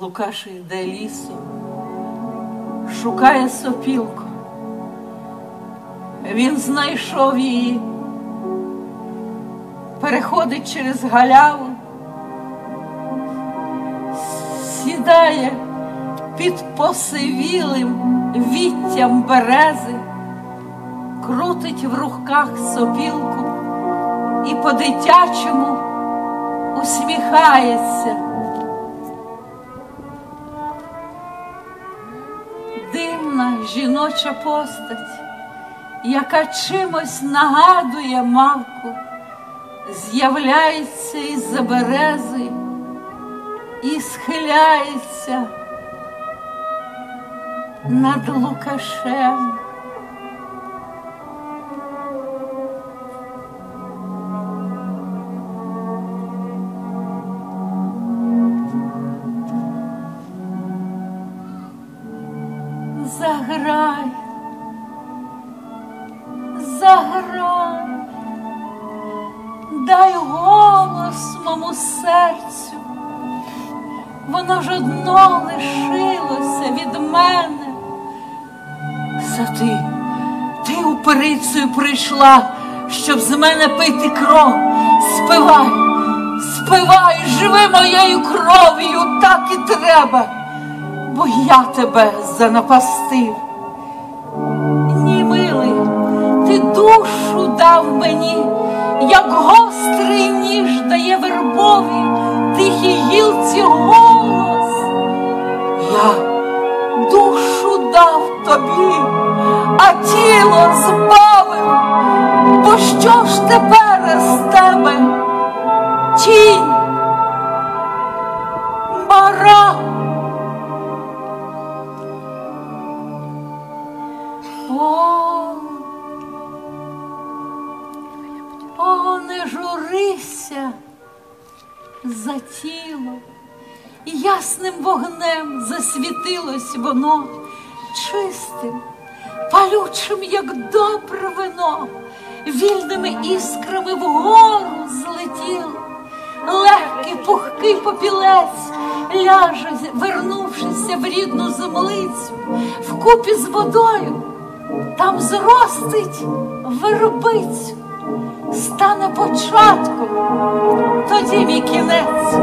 Лукаш йде лісом, шукає сопілку. Він знайшов її, переходить через галяву, сідає під посивілим віттям берези, крутить в руках сопілку і по-дитячому усміхається. Жіноча постать, яка чимось нагадує мавку, з'являється із-за берези і схиляється над Лукашем. Заграй, заграй, дай голос моєму серцю, воно ж одно лишилося від мене. Це ти, ти уперицею прийшла, щоб з мене пити кров. Спивай, спивай, живи моєю кров'ю, так і треба бо я тебе занапастив. Ні, милий, ти душу дав мені, як гострий ніж дає вербові тихій гілці голос. Я душу дав тобі, а тіло збавив, бо що ж тепер з тебе тінь? Журися за тіло, ясним вогнем засвітилось воно. Чистим, палючим, як добре вино, вільними іскрами вгору злетіло, легкий пухкий попілець ляже, вернувшися в рідну землицю, вкупі з водою, там зростить вербицю, стане початком, тоді мій кінець.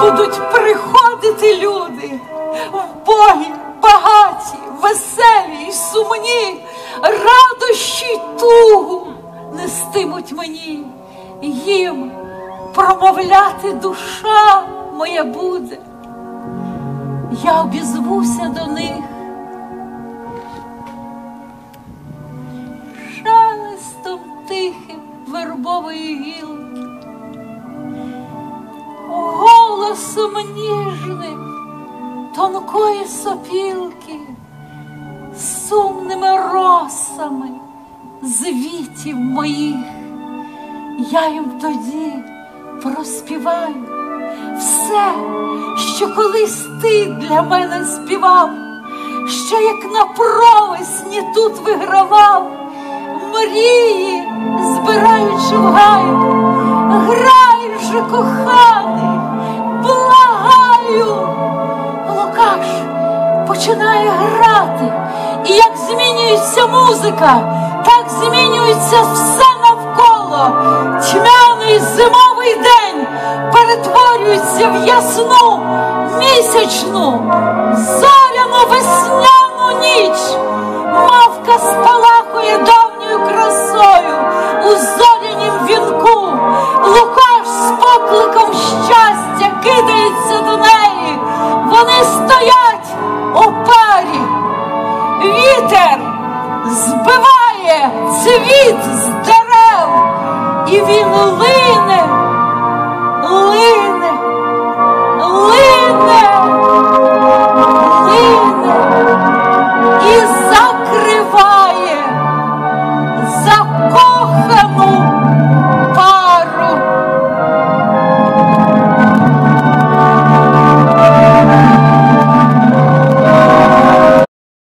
Будуть тугу нестимуть мені, їм промовляти душа моя буде. Я обізвуся до них. Шелестом тихим вербової гілки голосом ніжним тонкої сопілки, сумними росами звітів моїх, я їм тоді проспіваю все, що колись ти для мене співав, що як на провесні тут вигравав, мрії, збираючи в гаю, грай же, коханий, благаю. Лукаш починає грати, і як змінюється музика, так змінюється все навколо. Тьмяний зимовий день перетворюється в ясну місячну, зоряну весняну ніч. Мавка спалахує давньою красою у зорянім вінку. Лукаш з покликом щастя кидається до неї. Збиває цвіт з дерев, і він